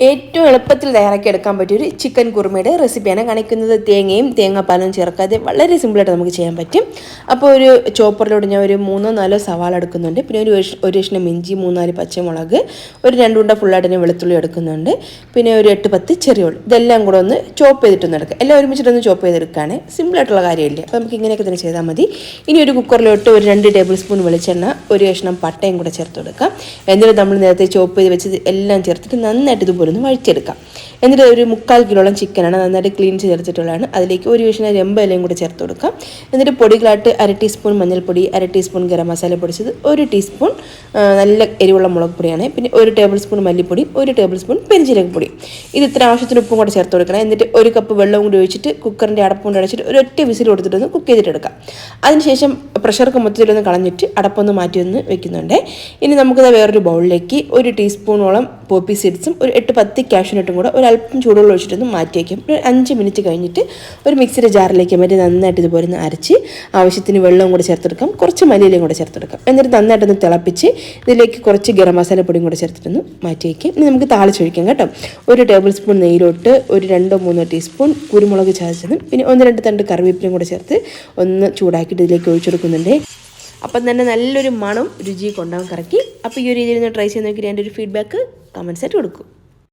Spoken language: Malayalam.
ഏറ്റവും എളുപ്പത്തിൽ തയ്യാറാക്കി എടുക്കാൻ പറ്റിയ ഒരു ചിക്കൻ കുറുമയുടെ റെസിപ്പിയാണ് കാണിക്കുന്നത്. തേങ്ങയും തേങ്ങാപ്പാലും ചേർക്കാതെ വളരെ സിമ്പിളായിട്ട് നമുക്ക് ചെയ്യാൻ പറ്റും. അപ്പോൾ ഒരു ചോപ്പറിലോട്ട് ഞാൻ ഒരു മൂന്നോ നാലോ സവാള എടുക്കുന്നുണ്ട്. പിന്നെ ഒരു ഒരു കഷ്ണം ഇഞ്ചി മൂന്നാൽ പച്ചമുളക് ഒരു രണ്ട് ഉണ്ട ഫുള്ളായിട്ട് തന്നെ വെളുത്തുള്ളി എടുക്കുന്നുണ്ട്. പിന്നെ ഒരു എട്ട് പത്ത് ചെറിയ ഉള്ളി. ഇതെല്ലാം കൂടെ ഒന്ന് ചോപ്പ് ചെയ്തിട്ടൊന്ന് എടുക്കുക എല്ലാം ഒരുമിച്ചിട്ടൊന്ന് ചോപ്പ് ചെയ്തെടുക്കുകയാണ്. സിമ്പിളായിട്ടുള്ള കാര്യമില്ല. അപ്പോൾ നമുക്ക് ഇങ്ങനെയൊക്കെ തന്നെ ചെയ്താൽ മതി. ഇനി ഒരു കുക്കറിലോട്ട് ഒരു രണ്ട് ടേബിൾ സ്പൂൺ വെളിച്ചെണ്ണ ഒരു കഷ്ണം പട്ടയും കൂടെ ചേർത്ത് കൊടുക്കാം. എന്നിട്ട് നമ്മൾ നേരത്തെ ചോപ്പ് ചെയ്ത് വെച്ചത് എല്ലാം ചേർത്തിട്ട് നന്നായിട്ട് ഇതുപോലെ ഒന്ന് വഴിച്ചെടുക്കാം. എന്നിട്ട് ഒരു മുക്കാൽ കിലോളം ചിക്കനാണ് നന്നായിട്ട് ക്ലീൻ ചെയ്തെടുത്തിട്ടുള്ളതാണ്. അതിലേക്ക് ഒരു വിഷയം രമ്പ ഇലയും കൂടി ചേർത്ത് കൊടുക്കാം. എന്നിട്ട് പൊടികളായിട്ട് അര ടീസ്പൂൺ മഞ്ഞൾപ്പൊടി അര ടീസ്പൂൺ ഗരം മസാല പൊടിച്ചത് ഒരു ടീസ്പൂൺ നല്ല എരിവുള്ള മുളക് പൊടിയാണ്. പിന്നെ ഒരു ടേബിൾ സ്പൂൺ മല്ലിപ്പൊടി ഒരു ടേബിൾ സ്പൂൺ പെരിഞ്ചീരക പൊടി. ഇത് ഇത്ര ആവശ്യത്തിന് ഉപ്പും കൂടെ ചേർത്ത് കൊടുക്കണം. എന്നിട്ട് ഒരു കപ്പ് വെള്ളവും കൂടി ഒഴിച്ചിട്ട് കുക്കറിന്റെ അടപ്പുകൊണ്ട് അടച്ചിട്ട് ഒരു ഒറ്റ വിസിൽ കൊടുത്തിട്ടൊന്ന് കുക്ക് ചെയ്തിട്ടെടുക്കാം അതിനുശേഷം പ്രഷർക്ക് മൊത്തത്തിലൊന്ന് കളഞ്ഞിട്ട് അടപ്പൊന്ന് മാറ്റി ഒന്ന് വെക്കുന്നുണ്ട്. ഇനി നമുക്കത് വേറൊരു ബൗളിലേക്ക് ഒരു ടീസ്പൂണോളം പോപ്പി സീഡ്സും ഒരു എട്ട് പത്ത് ക്യാഷ്യൂനട്ടും കൂടെ ഒരു അല്പം ചൂടുവെള്ളം ഒഴിച്ചിട്ടൊന്ന് മാറ്റി വയ്ക്കും ഒരു അഞ്ച് മിനിറ്റ് കഴിഞ്ഞിട്ട് ഒരു മിക്സിയുടെ ജാറിലേക്ക് മറ്റേ നന്നായിട്ട് ഇതുപോലെ ഒന്ന് അരച്ച് ആവശ്യത്തിന് വെള്ളവും കൂടെ ചേർത്തെടുക്കാം. കുറച്ച് മല്ലിയിലും കൂടെ ചേർത്തെടുക്കാം. എന്നിട്ട് നന്നായിട്ടൊന്ന് തിളപ്പിച്ച് ഇതിലേക്ക് കുറച്ച് ഗരം മസാല പൊടിയും കൂടെ ചേർത്തിട്ടൊന്ന് മാറ്റി വയ്ക്കും ഇനി നമുക്ക് താളിച്ചൊഴിക്കാം കേട്ടോ. ഒരു ടേബിൾ സ്പൂൺ നെയ്യിലോട്ട് ഒരു രണ്ടോ മൂന്നോ ടീസ്പൂൺ കുരുമുളക് ചതച്ചതും പിന്നെ ഒന്ന് രണ്ട് തണ്ട് കറിവേപ്പിലും കൂടെ ചേർത്ത് ഒന്ന് ചൂടാക്കിയിട്ട് ഇതിലേക്ക് ഒഴിച്ചു കൊടുക്കുന്നുണ്ട് അപ്പം തന്നെ നല്ലൊരു മണം രുചി കൊണ്ടാവും കറക്കി. അപ്പോൾ ഈ ഒരു രീതിയിൽ ഒന്ന് ട്രൈ ചെയ്ത് നോക്കിയിട്ട് എന്റെ ഒരു ഫീഡ്ബാക്ക് കമൻസ് ആയിട്ട് കൊടുക്കും.